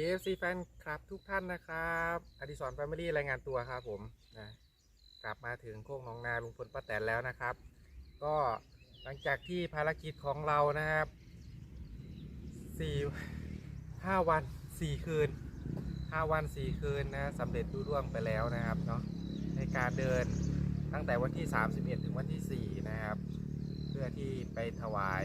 FC แฟนคลับทุกท่านนะครับอดิศรแฟมิลี่รายงานตัวครับผมนะกลับมาถึงโค้งหนองนาลุงพลป้าแตนแล้วนะครับ ก็หลังจากที่ภารกิจของเรานะครับสี่ห้าวันสี่คืนห้าวันสี่คืนนะสำเร็จรุ่ร่วงไปแล้วนะครับเนาะในการเดินตั้งแต่วันที่ 31 ถึงวันที่ 4 นะครับ เพื่อที่ไปถวาย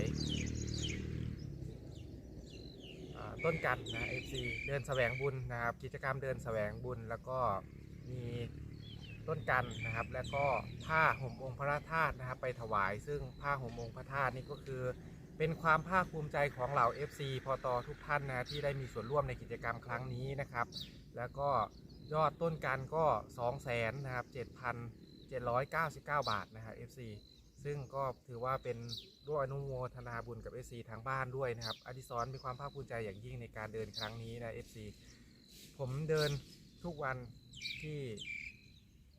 ต้นกันนะ FC เดินแสวงบุญนะครับ กิจกรรมเดินแสวงบุญแล้วก็มีต้นกันนะครับ แล้วก็ผ้าห่มองค์พระธาตุนะครับไปถวาย ซึ่งผ้าห่มองค์พระธาตุนี่ก็คือ เป็นความภาคภูมิใจของเหล่า FC พอตอทุกท่านนะที่ได้มีส่วนร่วมในกิจกรรมครั้งนี้นะครับ แล้วก็ยอดต้นกันก็ 2 0 0แสนนะครับ7,799 บาทนะครับ FC ซึ่งก็ถือว่าเป็นด้วยอนุโมทนาบุญกับ FC ทางบ้านด้วยนะครับอดิศรมีความภาคภูมิใจอย่างยิ่งในการเดินครั้งนี้นะ FC ผมเดินทุกวันที่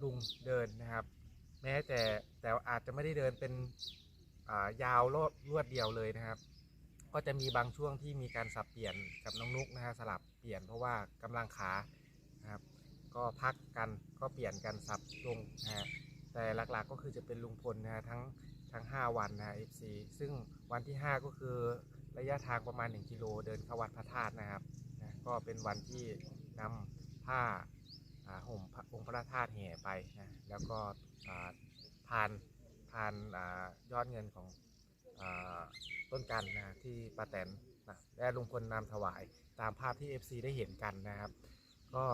ลุงเดินนะครับ แม้แต่แต่อาจจะไม่ได้เดินเป็นายาวรวดรวดเดียวเลยนะครับ ก็จะมีบางช่วงที่มีการสับเปลี่ยนกับน้องนุกนะฮะสลับเปลี่ยนเพราะว่ากำลังขานะครับ ก็พักกันก็เปลี่ยนกันสับลงนะฮะ แต่หลักๆก็คือจะเป็นลุงพลนะฮะทั้งทั้ง 5 วันนะฮะ FC ซึ่งวันที่ 5 ก็คือระยะทางประมาณ 1 กิโลเดินเข้าวัดพระธาตุนะครับนะก็เป็นวันที่นำผ้าห่มองค์พระธาตุแห่ไปนะแล้วก็อ่าทานทานอยอดเงินของอต้นกันนะที่ป้าแตนนะและลุงพลนำถวายตามภาพที่ FC ได้เห็นกันนะครับ ก็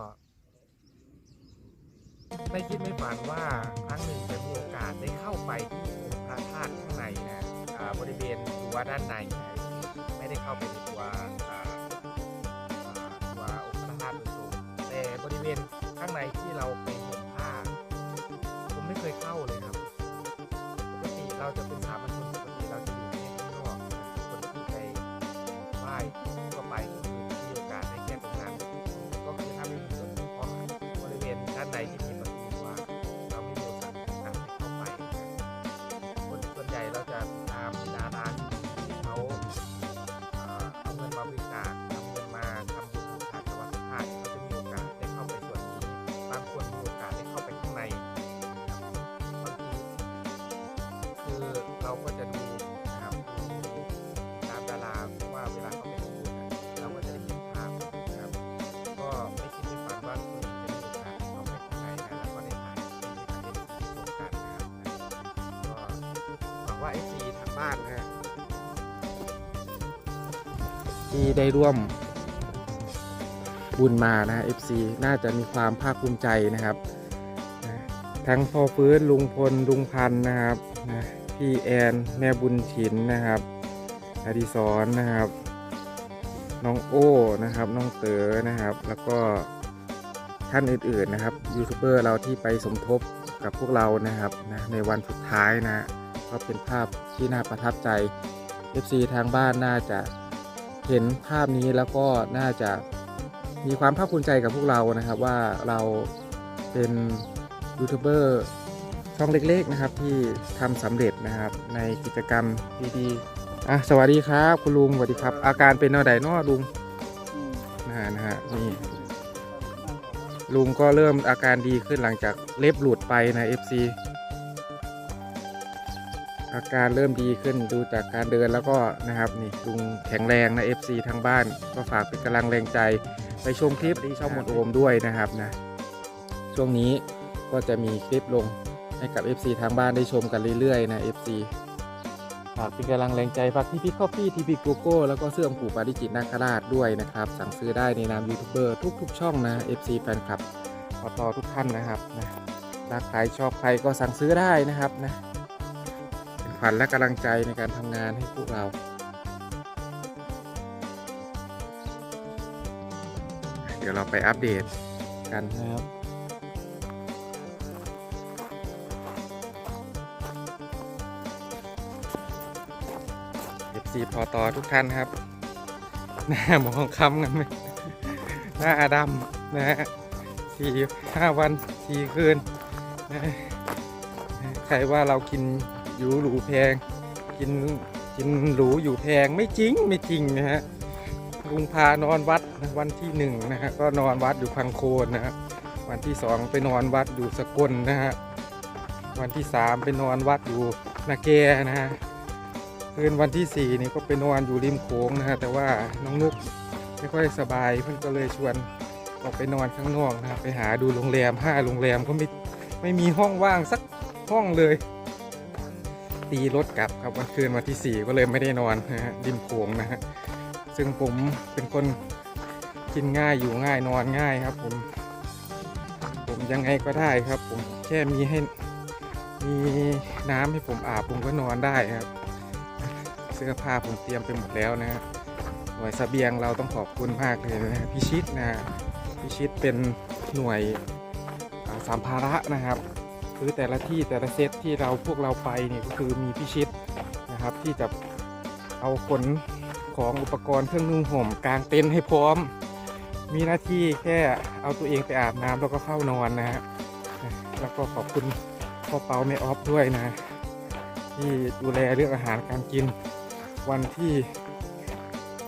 ไม่คิดไม่ฝันว่าครั้งหนึ่งจะมีโอกาสได้เข้าไปที่องค์พระธาตุข้างในนะบริเวณตัวด้านในนะไม่ได้เข้าไปในตัวอ่าอ่าตัวองค์พระธาตุโดยตรงแต่บริเวณข้างในที่เราไปห่มผ้าผมไม่เคยเข้าเลยครับปกติเราจะเป็นสามัญชนปกติเราจะอยู่แค่ข้างนอกคนที่ไปไหว้ก็ไปก็คือมีโอกาสได้แค่ตรงนั้นก็คือถ้าไม่มีส่วนเฉพาะบริเวณด้านในที่ ทางบ้านนะฮะที่ได้ร่วมบุญมานะ FC น่าจะมีความภาคภูมิใจนะครับ ทั้งพ่อฟื้นลุงพลลุงพันนะครับพี่แอนแม่บุญฉินนะครับอดิศรนะครับ น้องโอ้นะครับ น้องเต๋อนะครับ แล้วก็ท่านอื่นๆนะครับยูทูบเบอร์เราที่ไปสมทบกับพวกเรานะครับนะในวันสุดท้ายนะ ก็เป็นภาพที่น่าประทับใจ FC ทางบ้านน่าจะเห็นภาพนี้แล้วก็น่าจะมีความภาคภูมิใจกับพวกเรานะครับ ว่าเราเป็นยูทูบเบอร์ช่องเล็กๆนะครับ ที่ทำสำเร็จนะครับ ในกิจกรรมดีๆอะสวัสดีครับ คุณลุงสวัสดีครับ อาการเป็นนอะไรเนาะลุงนะฮะนะฮะนี่ลุงก็เริ่มอาการดีขึ้นหลังจากเล็บหลุดไปนะ FC อาการเริ่มดีขึ้นดูจากการเดินแล้วก็นะครับนี่ลุงแข็งแรงนะ FC ทางบ้าน ก็ฝากเป็นกำลังแรงใจ ไปชมคลิปที่ช่องมนโอมด้วยนะครับนะช่วงนี้ก็จะมีคลิปลงให้กับ FC ทางบ้านได้ชมกันเรื่อยๆนะ FC ฝากเป็นกำลังแรงใจฝากที่พี่คอฟฟี่ทีพีโกโก้แล้วก็เสื้อผูปาริจิตนาคราชด้วยนะครับ สั่งซื้อได้ในนามยูทูบเบอร์ทุก ๆ ช่องนะ FC แฟนคลับขอต่อทุกท่านนะครับนะรักใครชอบใครก็สั่งซื้อได้นะครับนะ วัญและกำลังใจในการทำงานให้พวกเรา เดี๋ยวเราไปอัปเดตกันนะครับ FC พอต่อทุกท่านครับ หน้ามองคำกันไหมหน้าดำนะฮะสี่ห้าวันสี่คืนนะใครว่าเรากิน หรูหรูแพง กินกินหรูอยู่แพงไม่จริงไม่จริงนะฮะลุงพานอนวัดวันที่หนึ่งนะฮะก็นอนวัดอยู่พังโคนนะฮะวันที่สองไปนอนวัดอยู่สกลนะฮะวันที่สามไปนอนวัดอยู่นาแกนะฮะคืนวันที่สี่นี่ก็ไปนอนอยู่ริมโขงนะฮะแต่ว่าน้องนุกไม่ค่อยสบายเพื่อนก็เลยชวนออกไปนอนข้างนอกนะฮะไปหาดูโรงแรมห้าโรงแรมก็ไม่ไม่มีห้องว่างสักห้องเลย ตีรถกลับครับวันคืนวันที่ 4 ก็เลยไม่ได้นอนนะฮะริมโขงนะฮะซึ่งผมเป็นคนกินง่ายอยู่ง่ายนอนง่ายครับ ผม ผมยังไงก็ได้ครับ ผมแค่มีให้มีน้ำให้ผมอาบผมก็นอนได้ครับ เสื้อผ้าผมเตรียมไปหมดแล้วนะฮะหน่วยเสบียงเราต้องขอบคุณมากเลยนะพิชิตนะพิชิตเป็นหน่วยอ่าสัมภาระนะครับ คือแต่ละที่แต่ละเซตที่เราพวกเราไปเนี่ยก็คือมีพิชิตนะครับที่จะเอาขนของอุปกรณ์เครื่องนุ่งห่มกางเต็นท์ให้พร้อม มีหน้าที่แค่เอาตัวเองไปอาบน้ำแล้วก็เข้านอนนะฮะแล้วก็ขอบคุณพ่อเปาแม่ออฟด้วยนะ ที่ดูแลเรื่องอาหารการกินวันที่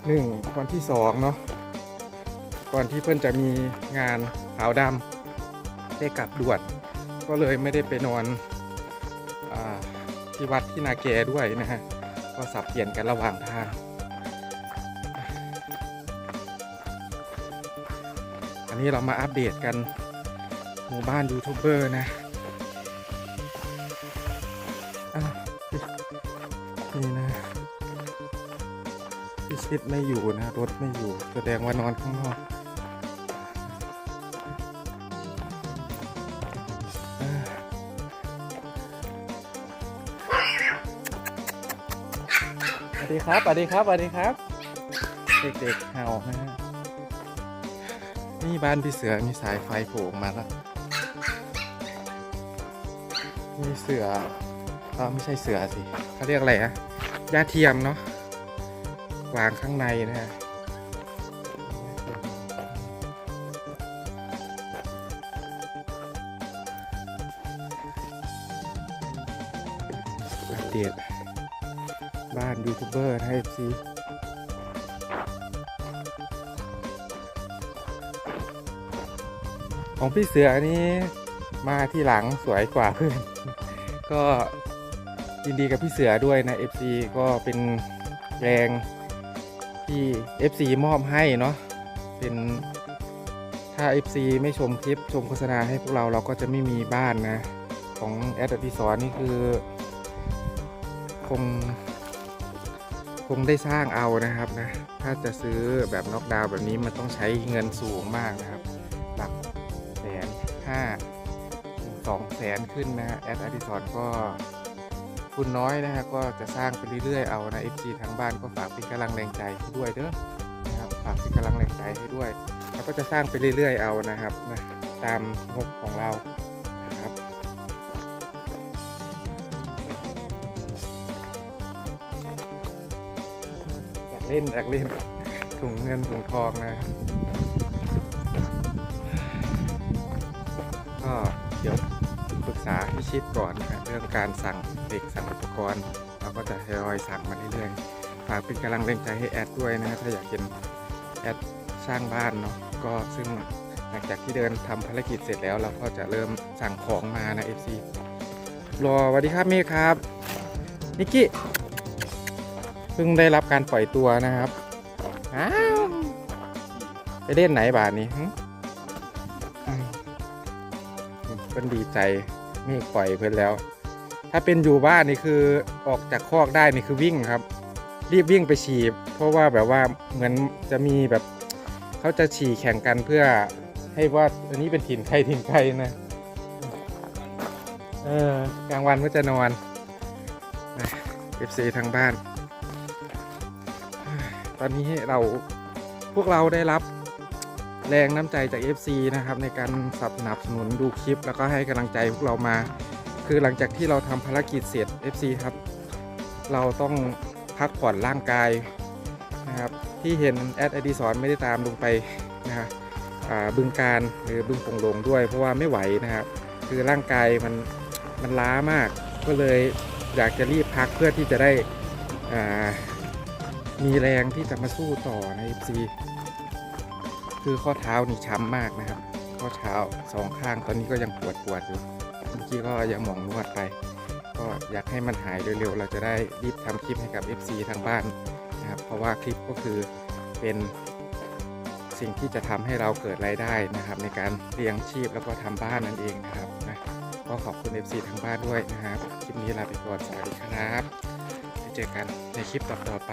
หนึ่งวันที่สองเนาะก่อนที่เพื่อนจะมีงานขาวดำได้กลับด่วน ก็เลยไม่ได้ไปนอนอที่วัดที่นาแกด้วยนะฮะก็สับเปลี่ยนกันระหว่างทางอันนี้เรามาอัปเดตกันหมู่บ้านยูทูบเบอร์นะอะนี่นะพี่ชิดไม่อยู่นะรถไม่อยู่แสดงว่านอนข้างนอก ดีครับสวัสดีครับสวัสดีครับ เด็กๆเห่านะฮะนี่บ้านพี่เสือมีสายไฟโผล่ออกมาแล้วมีเสือเออไม่ใช่เสือสิเขาเรียกอะไรอะหญ้าเทียมเนาะวางข้างในนะฮะอัปเด บ้านยูทูบเบอร์ให้ซีของพี่เสือนี่มาที่หลังสวยกว่าเพื่อน ก็ยินดีกับพี่เสือด้วยนะ FC ก็เป็นแรงที่ FC มอบให้เนาะเป็นถ้า FC ไม่ชมคลิปชมโฆษณาให้พวกเราเราก็จะไม่มีบ้านนะ ของแอดอดิสรนี่คือ คง คงได้สร้างเอานะครับนะ ถ้าจะซื้อแบบน็อกดาวน์แบบนี้มันต้องใช้เงินสูงมากนะครับ หลักแสนห้าสองแสนขึ้นนะฮะแอดอดิสรก็คุณน้อยนะฮะก็จะสร้างไปเรื่อยๆเอานะ FC ทางบ้านก็ฝากเป็นกำลังแรงใจให้ด้วยเด้อนะครับฝากเป็นกำลังแรงใจให้ด้วย แล้วก็จะสร้างไปเรื่อยๆเอานะครับนะตามงบของเรา เล่นอยากเล่นถุงเงินถุงทองนะก็เดี๋ยวปรึกษาพิชิตก่อนนะเรื่องการสั่งเด็กสั่งอุปกรณ์ เราก็จะทยอยสั่งมาเรื่อยๆฝากเป็นกำลังแรงใจให้แอดด้วยนะถ้าอยากเห็นแอดสร้างบ้านเนาะก็ซึ่งหลังจากที่เดินทำภารกิจเสร็จแล้วเราก็จะเริ่มสั่งของมานะ FC รอสวัสดีครับเมฆครับนิกกี้ เพิ่งได้รับการปล่อยตัวนะครับอ้าวไปเล่นไหนบาทนี้หึอืมเพิ่นดีใจเมฆปล่อยเพิ่นแล้ว ถ้าเป็นอยู่บ้านนี่คือออกจากคอกได้นี่คือวิ่งครับ รีบวิ่งไปฉี่เพราะว่าแบบว่าเหมือนจะมีแบบเขาจะฉี่แข่งกันเพื่อให้ว่าอันนี้เป็นถิ่นใครถิ่นใครนะเออกลางวันก็จะนอนเอฟซีทางบ้าน ตอนนี้เราพวกเราได้รับแรงน้ำใจจาก FC นะครับ ในการสนับสนุนดูคลิป แล้วก็ให้กำลังใจพวกเรามา คือหลังจากที่เราทำภารกิจเสร็จ FC ครับ เราต้องพักผ่อนร่างกายนะครับ ที่เห็นแอดอดีสอนไม่ได้ตามลงไปนะฮะอ่าบึงการหรือบึงปงลงด้วย เพราะว่าไม่ไหวนะครับ คือร่างกายมันมันล้ามาก ก็เลยอยากจะรีบพักเพื่อที่จะได้อ่า มีแรงที่จะมาสู้ต่อใน FC คือข้อเท้านี่ช้ำมากนะครับ ข้อเท้าสองข้างตอนนี้ก็ยังปวดปวดอยู่เมื่อกี้ก็ยังหมองนวดไป ก็อยากให้มันหายเร็วๆ เราจะได้รีบทำคลิปให้กับ FC ทางบ้านนะครับ เพราะว่าคลิปก็คือเป็นสิ่งที่จะทำให้เราเกิดรายได้นะครับ ในการเลี้ยงชีพแล้วก็ทำบ้านนั่นเองนะครับนะก็ขอบคุณ FC ทางบ้านด้วยนะครับ คลิปนี้ลาไปก่อนสวัสดีครับไว้เจอกันในคลิปต่อๆไป